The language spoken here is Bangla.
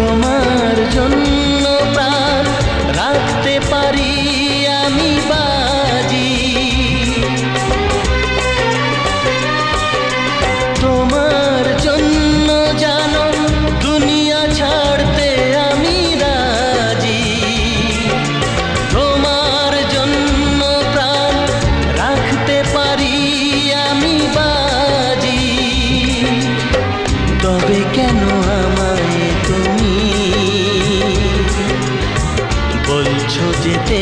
তোমার জন্য প্রাণ রাখতে পারি আমি বাজি। তোমার জন্য জানো দুনিয়া ছাড়তে আমি রাজি। তোমার জন্য প্রাণ রাখতে পারি আমি বাজি। তবে কেন আমি বলছো যেতে